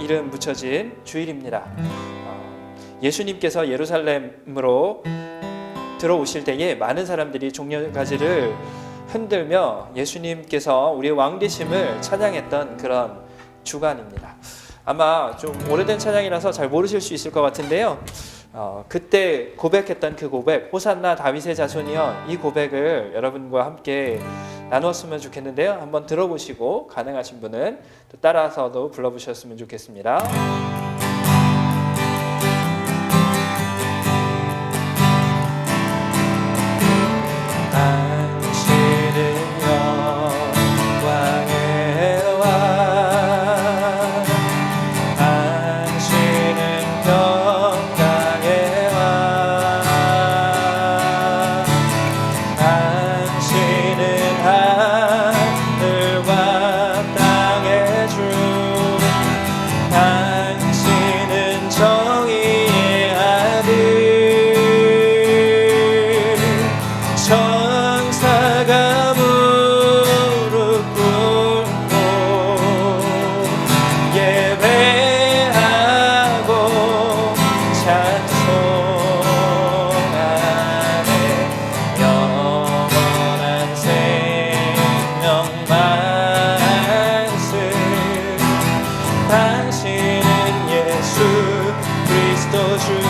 이름 붙여진 주일입니다. 어, 예수님께서 예루살렘으로 들어오실 때에 많은 사람들이 종려가지를 흔들며 예수님께서 우리의 왕 되심을 찬양했던 그런 주간입니다. 아마 좀 오래된 찬양이라서 잘 모르실 수 있을 것 같은데요. 어, 그때 고백했던 그 고백, 호산나 다윗의 자손이여 이 고백을 여러분과 함께 나누었으면 좋겠는데요. 한번 들어보시고 가능하신 분은 또 따라서도 불러보셨으면 좋겠습니다. 당신은 예수 그리스도 주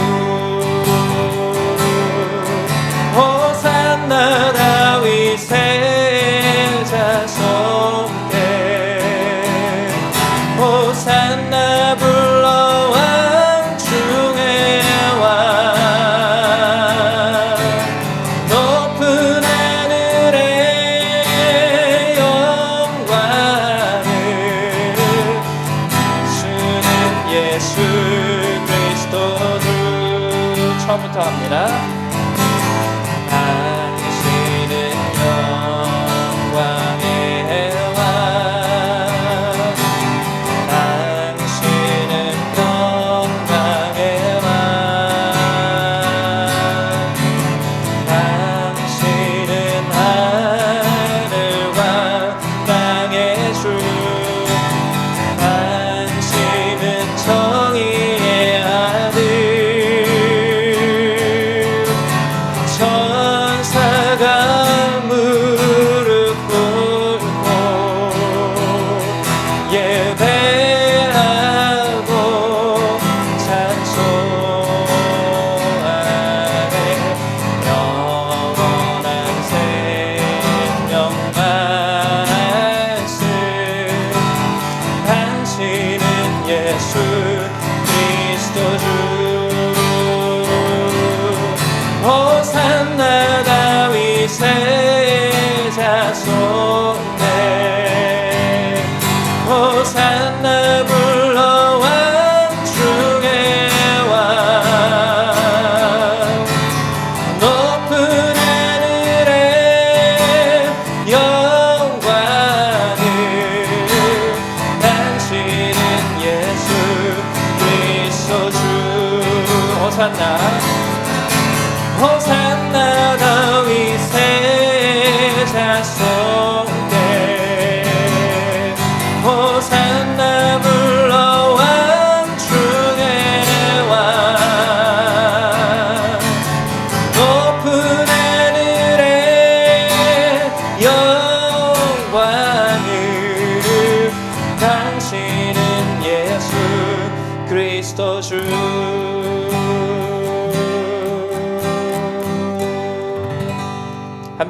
호산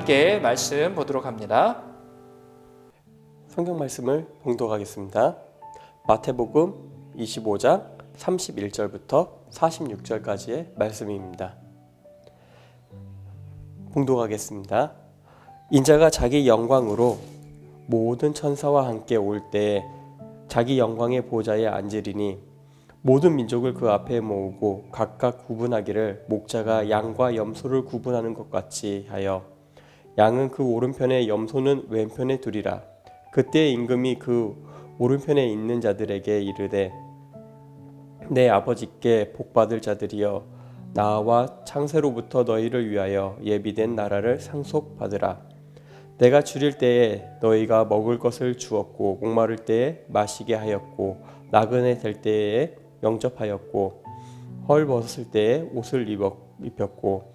함께 말씀 보도록 합니다. 성경 말씀을 봉독하겠습니다. 마태복음 25장 31절부터 46절까지의 말씀입니다. 봉독하겠습니다. 인자가 자기 영광으로 모든 천사와 함께 올 때에 자기 영광의 보좌에 앉으리니 모든 민족을 그 앞에 모으고 각각 구분하기를 목자가 양과 염소를 구분하는 것 같이 하여 양은 그 오른편에 염소는 왼편에 두리라. 그때 임금이 그 오른편에 있는 자들에게 이르되 내 아버지께 복받을 자들이여 나와 창세로부터 너희를 위하여 예비된 나라를 상속받으라. 내가 줄일 때에 너희가 먹을 것을 주었고 목마를 때에 마시게 하였고 나그네 될 때에 영접하였고 헐 벗었을 때에 옷을 입었, 입혔고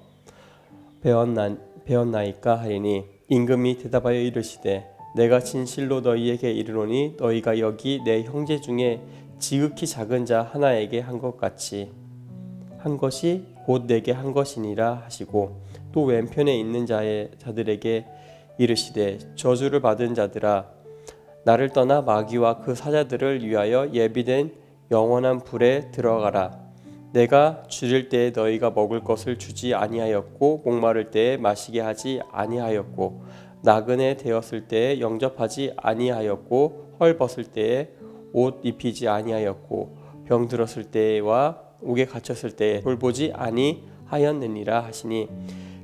배웠나, 배웠나이까 하리니 임금이 대답하여 이르시되 내가 진실로 너희에게 이르노니 너희가 여기 내 형제 중에 지극히 작은 자 하나에게 한 것 같이 한 것이 곧 내게 한 것이니라 하시고 또 왼편에 있는 자의 자들에게 이르시되 저주를 받은 자들아 나를 떠나 마귀와 그 사자들을 위하여 예비된 영원한 불에 들어가라 내가 줄일 때에 너희가 먹을 것을 주지 아니하였고 목마를 때에 마시게 하지 아니하였고 나그네 되었을 때에 영접하지 아니하였고 헐 벗을 때에 옷 입히지 아니하였고 병 들었을 때와 옥에 갇혔을 때에 돌보지 아니하였느니라 하시니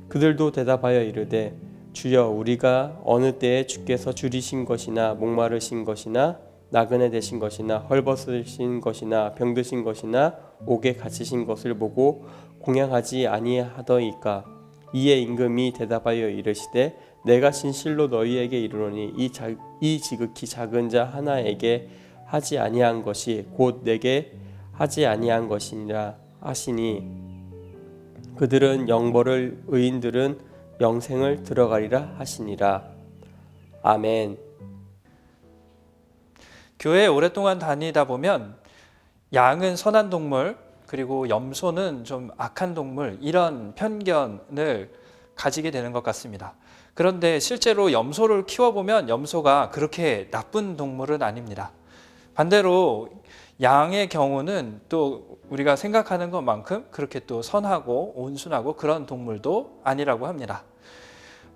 그들도 대답하여 이르되 주여 우리가 어느 때에 주께서 줄이신 것이나 목마르신 것이나 나그네 되신 것이나 헐벗으신 것이나 병드신 것이나 옥에 갇히신 것을 보고 공양하지 아니하더이까 이에 임금이 대답하여 이르시되 내가 진실로 너희에게 이르노니 이, 자, 이 지극히 작은 자 하나에게 하지 아니한 것이 곧 내게 하지 아니한 것이니라 하시니 그들은 영벌을 의인들은 영생을 들어가리라 하시니라 아멘. 교회 오랫동안 다니다 보면 양은 선한 동물 그리고 염소는 좀 악한 동물 이런 편견을 가지게 되는 것 같습니다. 그런데 실제로 염소를 키워보면 염소가 그렇게 나쁜 동물은 아닙니다. 반대로 양의 경우는 또 우리가 생각하는 것만큼 그렇게 또 선하고 온순하고 그런 동물도 아니라고 합니다.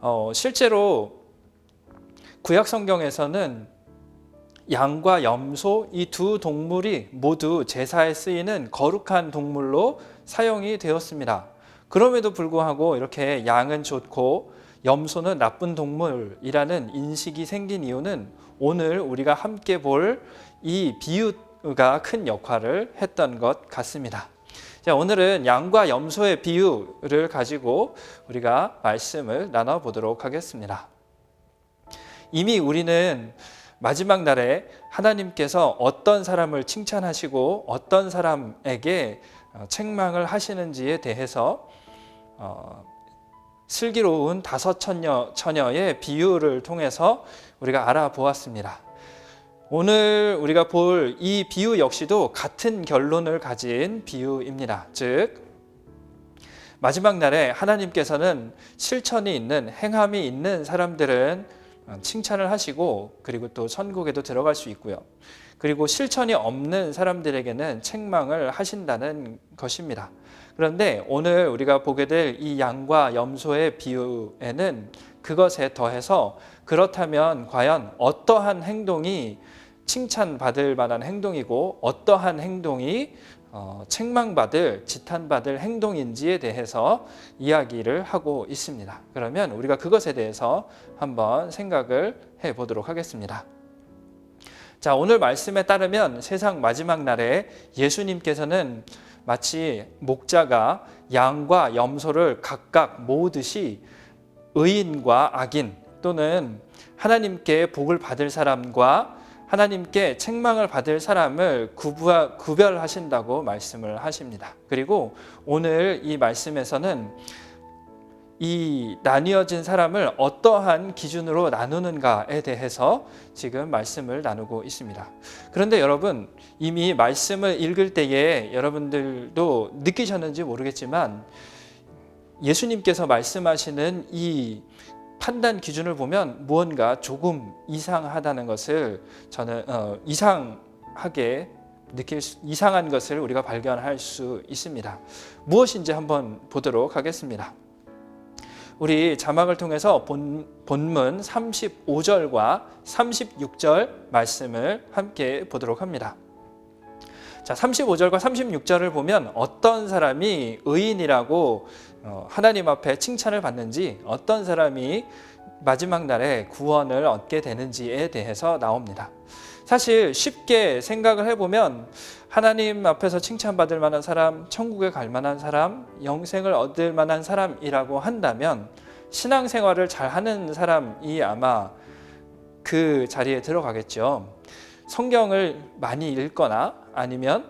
어, 실제로 구약 성경에서는 양과 염소 이 두 동물이 모두 제사에 쓰이는 거룩한 동물로 사용이 되었습니다. 그럼에도 불구하고 이렇게 양은 좋고 염소는 나쁜 동물이라는 인식이 생긴 이유는 오늘 우리가 함께 볼 이 비유가 큰 역할을 했던 것 같습니다. 자, 오늘은 양과 염소의 비유를 가지고 우리가 말씀을 나눠보도록 하겠습니다. 이미 우리는 마지막 날에 하나님께서 어떤 사람을 칭찬하시고 어떤 사람에게 어, 책망을 하시는지에 대해서 어, 슬기로운 다섯 처녀, 처녀의 비유를 통해서 우리가 알아보았습니다. 오늘 우리가 볼 이 비유 역시도 같은 결론을 가진 비유입니다. 즉, 마지막 날에 하나님께서는 실천이 있는 행함이 있는 사람들은 칭찬을 하시고 그리고 또 천국에도 들어갈 수 있고요. 그리고 실천이 없는 사람들에게는 책망을 하신다는 것입니다. 그런데 오늘 우리가 보게 될 이 양과 염소의 비유에는 그것에 더해서 그렇다면 과연 어떠한 행동이 칭찬받을 만한 행동이고 어떠한 행동이 어, 책망받을, 지탄받을 행동인지에 대해서 이야기를 하고 있습니다. 그러면 우리가 그것에 대해서 한번 생각을 해 보도록 하겠습니다. 자, 오늘 말씀에 따르면 세상 마지막 날에 예수님께서는 마치 목자가 양과 염소를 각각 모으듯이 의인과 악인, 또는 하나님께 복을 받을 사람과 하나님께 책망을 받을 사람을 구부- 구별하신다고 말씀을 하십니다. 그리고 오늘 이 말씀에서는 이 나뉘어진 사람을 어떠한 기준으로 나누는가에 대해서 지금 말씀을 나누고 있습니다. 그런데 여러분 이미 말씀을 읽을 때에 여러분들도 느끼셨는지 모르겠지만 예수님께서 말씀하시는 이 판단 기준을 보면 무언가 조금 이상하다는 것을 저는 어, 이상하게 느낄 수, 이상한 것을 우리가 발견할 수 있습니다. 무엇인지 한번 보도록 하겠습니다. 우리 자막을 통해서 본, 본문 35절과 36절 말씀을 함께 보도록 합니다. 자, 35절과 36절을 보면 어떤 사람이 의인이라고 어, 하나님 앞에 칭찬을 받는지 어떤 사람이 마지막 날에 구원을 얻게 되는지에 대해서 나옵니다. 사실 쉽게 생각을 해보면 하나님 앞에서 칭찬받을 만한 사람, 천국에 갈 만한 사람, 영생을 얻을 만한 사람이라고 한다면 신앙생활을 잘 하는 사람이 아마 그 자리에 들어가겠죠. 성경을 많이 읽거나 아니면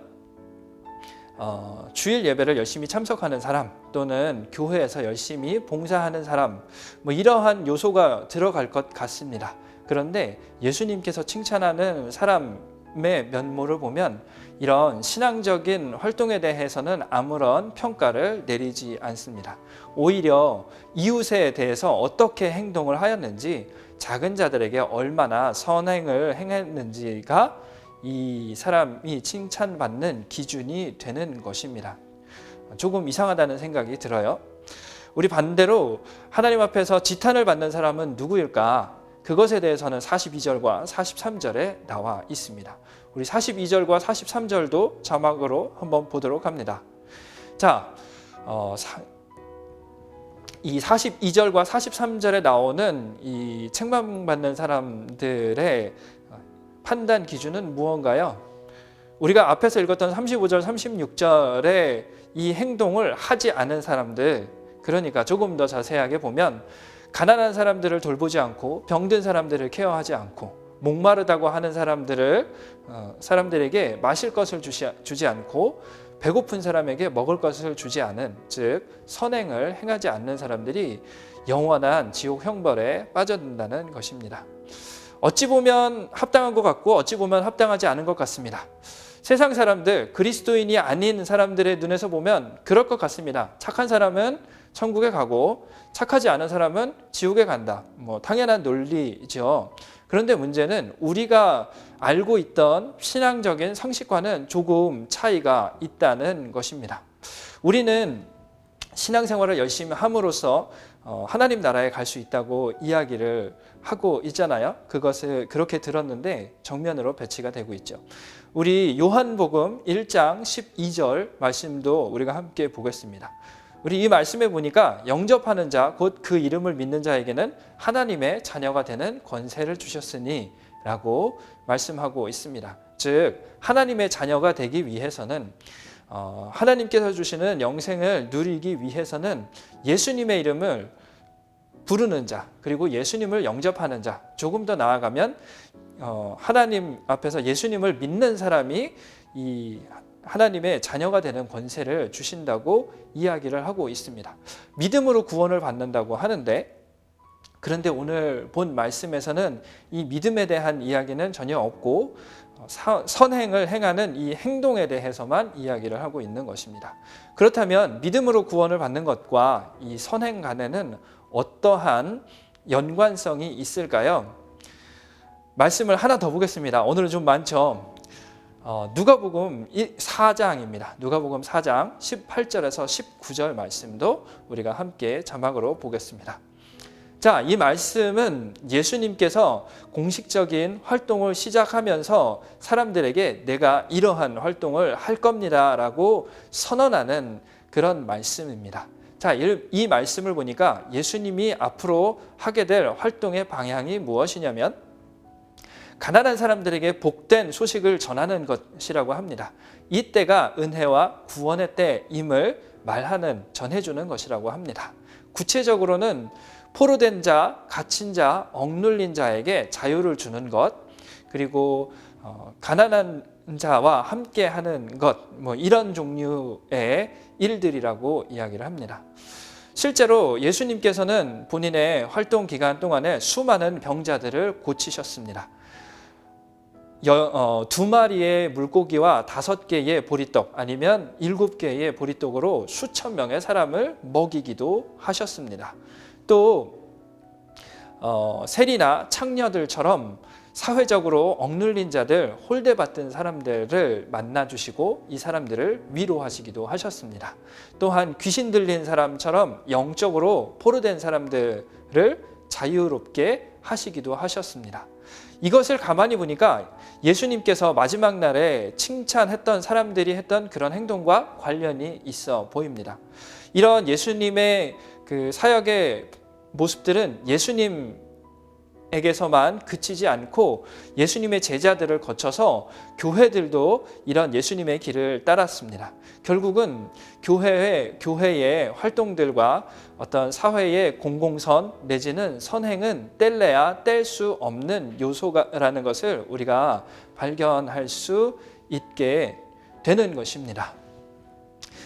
어, 주일 예배를 열심히 참석하는 사람 또는 교회에서 열심히 봉사하는 사람 뭐 이러한 요소가 들어갈 것 같습니다. 그런데 예수님께서 칭찬하는 사람의 면모를 보면 이런 신앙적인 활동에 대해서는 아무런 평가를 내리지 않습니다. 오히려 이웃에 대해서 어떻게 행동을 하였는지 작은 자들에게 얼마나 선행을 행했는지가 이 사람이 칭찬받는 기준이 되는 것입니다. 조금 이상하다는 생각이 들어요. 우리 반대로 하나님 앞에서 지탄을 받는 사람은 누구일까? 그것에 대해서는 42절과 43절에 나와 있습니다. 우리 42절과 43절도 자막으로 한번 보도록 합니다. 자, 어, 사, 이 42절과 43절에 나오는 이 책망받는 사람들의 판단 기준은 무언가요? 우리가 앞에서 읽었던 35절, 36절의 이 행동을 하지 않은 사람들, 그러니까 조금 더 자세하게 보면 가난한 사람들을 돌보지 않고 병든 사람들을 케어하지 않고 목마르다고 하는 사람들을 어, 사람들에게 마실 것을 주시, 주지 않고 배고픈 사람에게 먹을 것을 주지 않은 즉 선행을 행하지 않는 사람들이 영원한 지옥 형벌에 빠져든다는 것입니다. 어찌 보면 합당한 것 같고 어찌 보면 합당하지 않은 것 같습니다. 세상 사람들 그리스도인이 아닌 사람들의 눈에서 보면 그럴 것 같습니다. 착한 사람은 천국에 가고 착하지 않은 사람은 지옥에 간다. 뭐 당연한 논리죠. 그런데 문제는 우리가 알고 있던 신앙적인 상식과는 조금 차이가 있다는 것입니다. 우리는 신앙생활을 열심히 함으로써 어, 하나님 나라에 갈 수 있다고 이야기를 하고 있잖아요. 그것을 그렇게 들었는데 정면으로 배치가 되고 있죠. 우리 요한복음 1장 12절 말씀도 우리가 함께 보겠습니다. 우리 이 말씀에 보니까 영접하는 자, 곧 그 이름을 믿는 자에게는 하나님의 자녀가 되는 권세를 주셨으니 라고 말씀하고 있습니다. 즉, 하나님의 자녀가 되기 위해서는 어, 하나님께서 주시는 영생을 누리기 위해서는 예수님의 이름을 부르는 자, 그리고 예수님을 영접하는 자, 조금 더 나아가면 어, 하나님 앞에서 예수님을 믿는 사람이 이 하나님의 자녀가 되는 권세를 주신다고 이야기를 하고 있습니다. 믿음으로 구원을 받는다고 하는데 그런데 오늘 본 말씀에서는 이 믿음에 대한 이야기는 전혀 없고 사- 선행을 행하는 이 행동에 대해서만 이야기를 하고 있는 것입니다. 그렇다면 믿음으로 구원을 받는 것과 이 선행 간에는 어떠한 연관성이 있을까요? 말씀을 하나 더 보겠습니다. 오늘은 좀 많죠. 어, 누가복음 4장입니다. 누가복음 4장 18절에서 19절 말씀도 우리가 함께 자막으로 보겠습니다. 자, 이 말씀은 예수님께서 공식적인 활동을 시작하면서 사람들에게 내가 이러한 활동을 할 겁니다 라고 선언하는 그런 말씀입니다. 자, 이, 이 말씀을 보니까 예수님이 앞으로 하게 될 활동의 방향이 무엇이냐면 가난한 사람들에게 복된 소식을 전하는 것이라고 합니다. 이 때가 은혜와 구원의 때임을 말하는 전해주는 것이라고 합니다. 구체적으로는 포로된 자, 갇힌 자, 억눌린 자에게 자유를 주는 것, 그리고 어, 가난한 자와 함께 하는 것, 뭐 이런 종류의 일들이라고 이야기를 합니다. 실제로 예수님께서는 본인의 활동 기간 동안에 수많은 병자들을 고치셨습니다. 여- 어, 두 마리의 물고기와 다섯 개의 보리떡 아니면 일곱 개의 보리떡으로 수천 명의 사람을 먹이기도 하셨습니다. 또 어, 세리나 창녀들처럼 사회적으로 억눌린 자들, 홀대받던 사람들을 만나주시고 이 사람들을 위로하시기도 하셨습니다. 또한 귀신 들린 사람처럼 영적으로 포로된 사람들을 자유롭게 하시기도 하셨습니다. 이것을 가만히 보니까 예수님께서 마지막 날에 칭찬했던 사람들이 했던 그런 행동과 관련이 있어 보입니다. 이런 예수님의 그 사역의 모습들은 예수님 에게서만 그치지 않고 예수님의 제자들을 거쳐서 교회들도 이런 예수님의 길을 따랐습니다. 결국은 교회의 교회의 활동들과 어떤 사회의 공공선 내지는 선행은 뗄래야 뗄 수 없는 요소라는 것을 우리가 발견할 수 있게 되는 것입니다.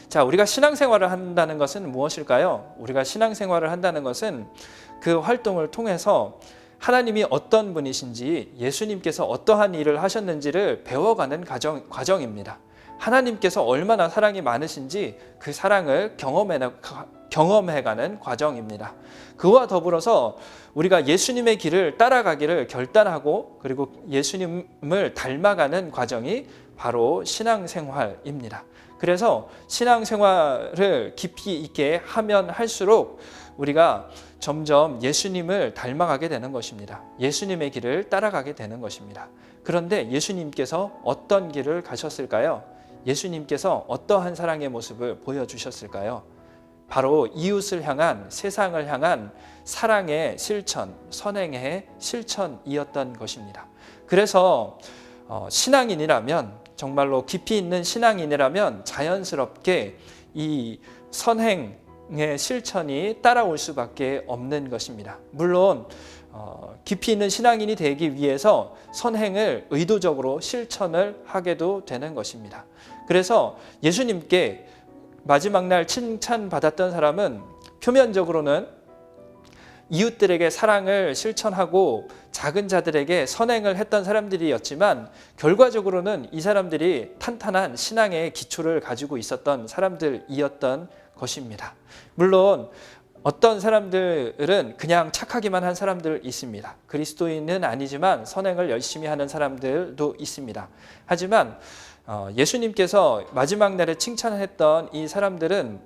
자, 우리가 신앙생활을 한다는 것은 무엇일까요? 우리가 신앙생활을 한다는 것은 그 활동을 통해서 하나님이 어떤 분이신지 예수님께서 어떠한 일을 하셨는지를 배워가는 과정, 과정입니다. 하나님께서 얼마나 사랑이 많으신지 그 사랑을 경험해, 경험해가는 과정입니다. 그와 더불어서 우리가 예수님의 길을 따라가기를 결단하고 그리고 예수님을 닮아가는 과정이 바로 신앙생활입니다. 그래서 신앙생활을 깊이 있게 하면 할수록 우리가 점점 예수님을 닮아가게 되는 것입니다. 예수님의 길을 따라가게 되는 것입니다. 그런데 예수님께서 어떤 길을 가셨을까요? 예수님께서 어떠한 사랑의 모습을 보여주셨을까요? 바로 이웃을 향한 세상을 향한 사랑의 실천, 선행의 실천이었던 것입니다. 그래서 어, 신앙인이라면 정말로 깊이 있는 신앙인이라면 자연스럽게 이 선행의 실천이 따라올 수밖에 없는 것입니다. 물론 어, 깊이 있는 신앙인이 되기 위해서 선행을 의도적으로 실천을 하게도 되는 것입니다. 그래서 예수님께 마지막 날 칭찬받았던 사람은 표면적으로는 이웃들에게 사랑을 실천하고 작은 자들에게 선행을 했던 사람들이었지만 결과적으로는 이 사람들이 탄탄한 신앙의 기초를 가지고 있었던 사람들이었던 것입니다. 물론 어떤 사람들은 그냥 착하기만 한 사람들 있습니다. 그리스도인은 아니지만 선행을 열심히 하는 사람들도 있습니다. 하지만 어, 예수님께서 마지막 날에 칭찬했던 이 사람들은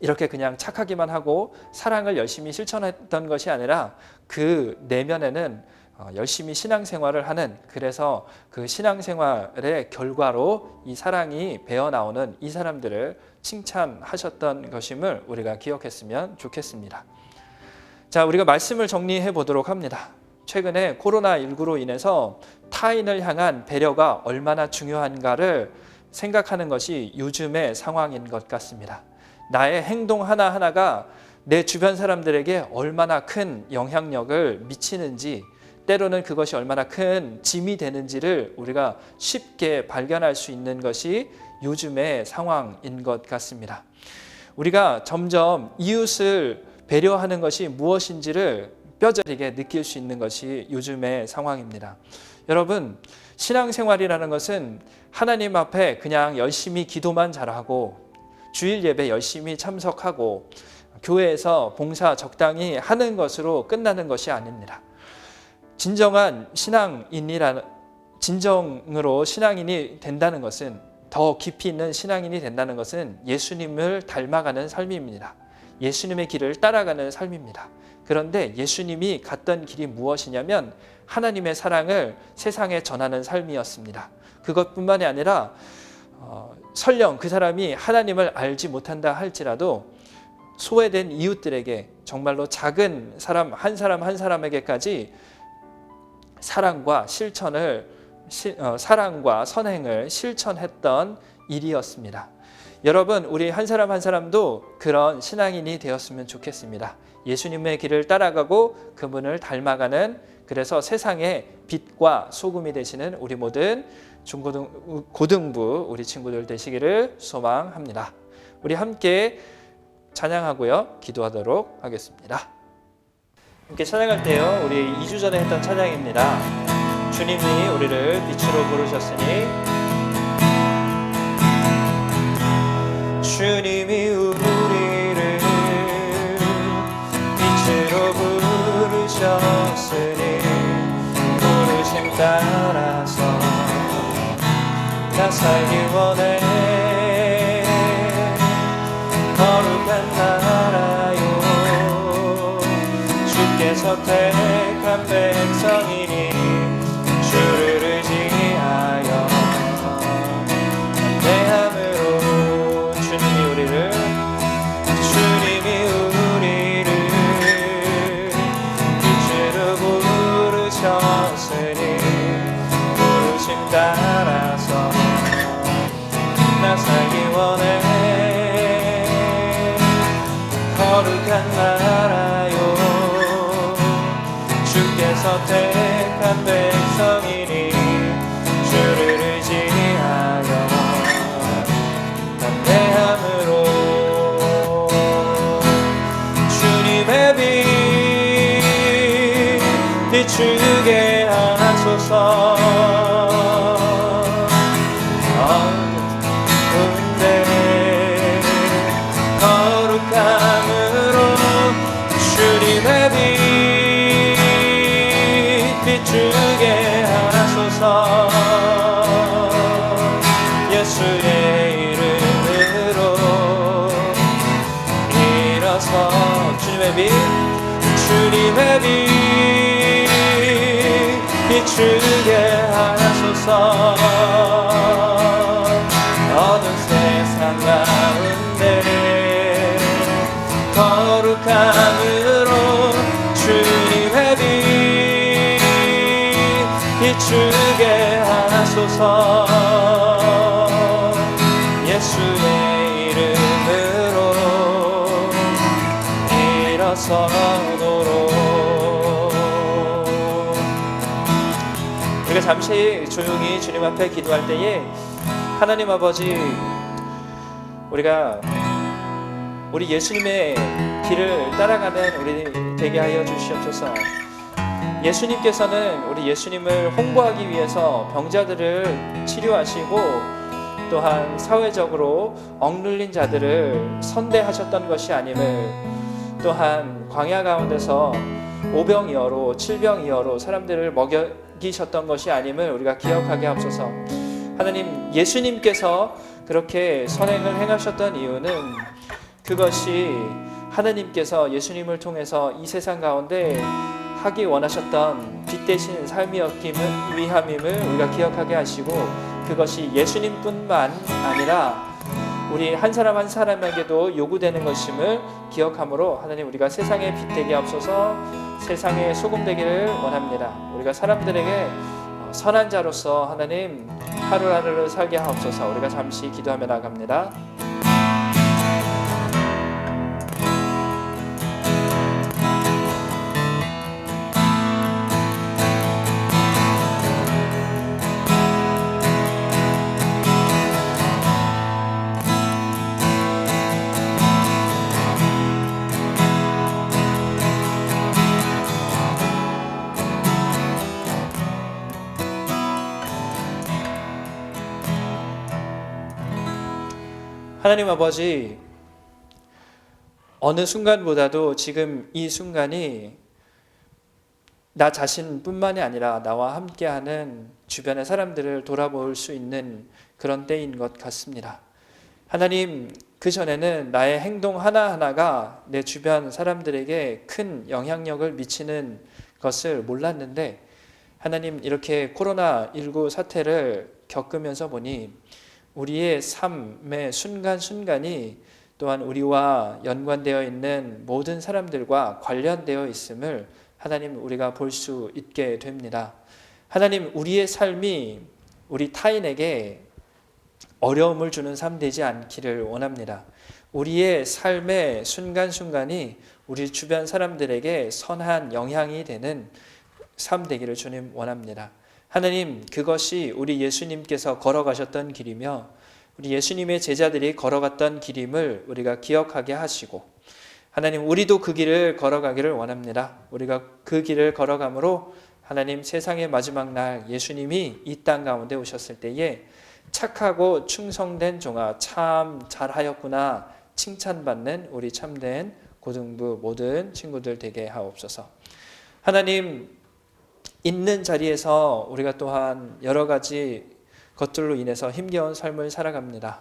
이렇게 그냥 착하기만 하고 사랑을 열심히 실천했던 것이 아니라 그 내면에는 어, 열심히 신앙생활을 하는 그래서 그 신앙생활의 결과로 이 사랑이 배어 나오는 이 사람들을 칭찬하셨던 것임을 우리가 기억했으면 좋겠습니다. 자, 우리가 말씀을 정리해 보도록 합니다. 최근에 코로나19로 인해서 타인을 향한 배려가 얼마나 중요한가를 생각하는 것이 요즘의 상황인 것 같습니다. 나의 행동 하나하나가 내 주변 사람들에게 얼마나 큰 영향력을 미치는지 때로는 그것이 얼마나 큰 짐이 되는지를 우리가 쉽게 발견할 수 있는 것이 요즘의 상황인 것 같습니다. 우리가 점점 이웃을 배려하는 것이 무엇인지를 뼈저리게 느낄 수 있는 것이 요즘의 상황입니다. 여러분, 신앙생활이라는 것은 하나님 앞에 그냥 열심히 기도만 잘하고 주일 예배 열심히 참석하고 교회에서 봉사 적당히 하는 것으로 끝나는 것이 아닙니다. 진정한 신앙인이라는 진정으로 신앙인이 된다는 것은 더 깊이 있는 신앙인이 된다는 것은 예수님을 닮아가는 삶입니다. 예수님의 길을 따라가는 삶입니다. 그런데 예수님이 갔던 길이 무엇이냐면 하나님의 사랑을 세상에 전하는 삶이었습니다. 그것뿐만이 아니라 어, 설령 그 사람이 하나님을 알지 못한다 할지라도 소외된 이웃들에게 정말로 작은 사람 한 사람 한 사람에게까지 사랑과 실천을 시, 어, 사랑과 선행을 실천했던 일이었습니다. 여러분, 우리 한 사람 한 사람도 그런 신앙인이 되었으면 좋겠습니다. 예수님의 길을 따라가고 그분을 닮아가는 그래서 세상의 빛과 소금이 되시는 우리 모든 중고등 고등부 우리 친구들 되시기를 소망합니다. 우리 함께 찬양하고요. 기도하도록 하겠습니다. 함께 찬양할 때요. 우리 2주 전에 했던 찬양입니다. 주님이 우리를 빛으로 부르셨으니 주님이 우리를 빛으로 부르셨으니 따라서 나 살기 원해 비 하소서 어두운 세상 가운데 거룩함으로 주님의 빛 비추게 하소서 잠시 조용히 주님 앞에 기도할 때에 하나님 아버지 우리가 우리 예수님의 길을 따라가는 우리 되게 하여 주시옵소서. 예수님께서는 우리 예수님을 홍보하기 위해서 병자들을 치료하시고 또한 사회적으로 억눌린 자들을 선대하셨던 것이 아님을 또한 광야 가운데서 오병이어로 칠병이어로 사람들을 먹 이셨던 것이 아님을 우리가 기억하게 하옵소서. 하나님 예수님께서 그렇게 선행을 행하셨던 이유는 그것이 하나님께서 예수님을 통해서 이 세상 가운데 하기 원하셨던 빛 대신 삶이었기 위함임을 우리가 기억하게 하시고 그것이 예수님뿐만 아니라 우리 한 사람 한 사람에게도 요구되는 것임을 기억함으로 하나님 우리가 세상에 빛 되게 앞서서 세상에 소금 되기를 원합니다. 우리가 사람들에게 어, 선한 자로서 하나님 하루하루를 살게 하옵소서. 우리가 잠시 기도하며 나갑니다. 하나님 아버지 어느 순간보다도 지금 이 순간이 나 자신뿐만이 아니라 나와 함께하는 주변의 사람들을 돌아볼 수 있는 그런 때인 것 같습니다. 하나님 그 전에는 나의 행동 하나하나가 내 주변 사람들에게 큰 영향력을 미치는 것을 몰랐는데 하나님 이렇게 코로나19 사태를 겪으면서 보니 우리의 삶의 순간순간이 또한 우리와 연관되어 있는 모든 사람들과 관련되어 있음을 하나님 우리가 볼 수 있게 됩니다. 하나님 우리의 삶이 우리 타인에게 어려움을 주는 삶 되지 않기를 원합니다. 우리의 삶의 순간순간이 우리 주변 사람들에게 선한 영향이 되는 삶 되기를 주님 원합니다. 하나님, 그것이 우리 예수님께서 걸어가셨던 길이며 우리 예수님의 제자들이 걸어갔던 길임을 우리가 기억하게 하시고 하나님, 우리도 그 길을 걸어가기를 원합니다. 우리가 그 길을 걸어감으로 하나님 세상의 마지막 날 예수님이 이 땅 가운데 오셨을 때에 착하고 충성된 종아 참 잘하였구나 칭찬받는 우리 참된 고등부 모든 친구들 되게 하옵소서. 하나님 있는 자리에서 우리가 또한 여러 가지 것들로 인해서 힘겨운 삶을 살아갑니다.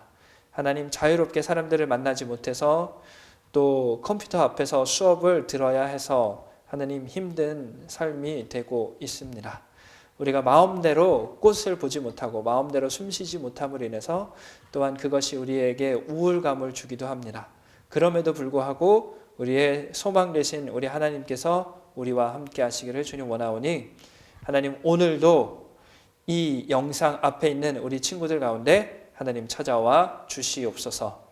하나님 자유롭게 사람들을 만나지 못해서 또 컴퓨터 앞에서 수업을 들어야 해서 하나님 힘든 삶이 되고 있습니다. 우리가 마음대로 꽃을 보지 못하고 마음대로 숨쉬지 못함으로 인해서 또한 그것이 우리에게 우울감을 주기도 합니다. 그럼에도 불구하고 우리의 소망 되신 우리 하나님께서 우리와 함께 하시기를 주님 원하오니 하나님 오늘도 이 영상 앞에 있는 우리 친구들 가운데 하나님 찾아와 주시옵소서.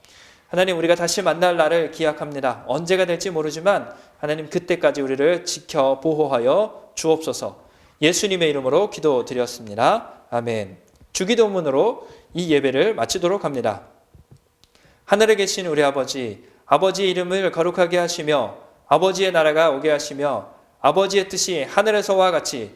하나님 우리가 다시 만날 날을 기약합니다. 언제가 될지 모르지만 하나님 그때까지 우리를 지켜 보호하여 주옵소서. 예수님의 이름으로 기도드렸습니다. 아멘. 주기도문으로 이 예배를 마치도록 합니다. 하늘에 계신 우리 아버지, 아버지의 이름을 거룩하게 하시며 아버지의 나라가 오게 하시며 아버지의 뜻이 하늘에서와 같이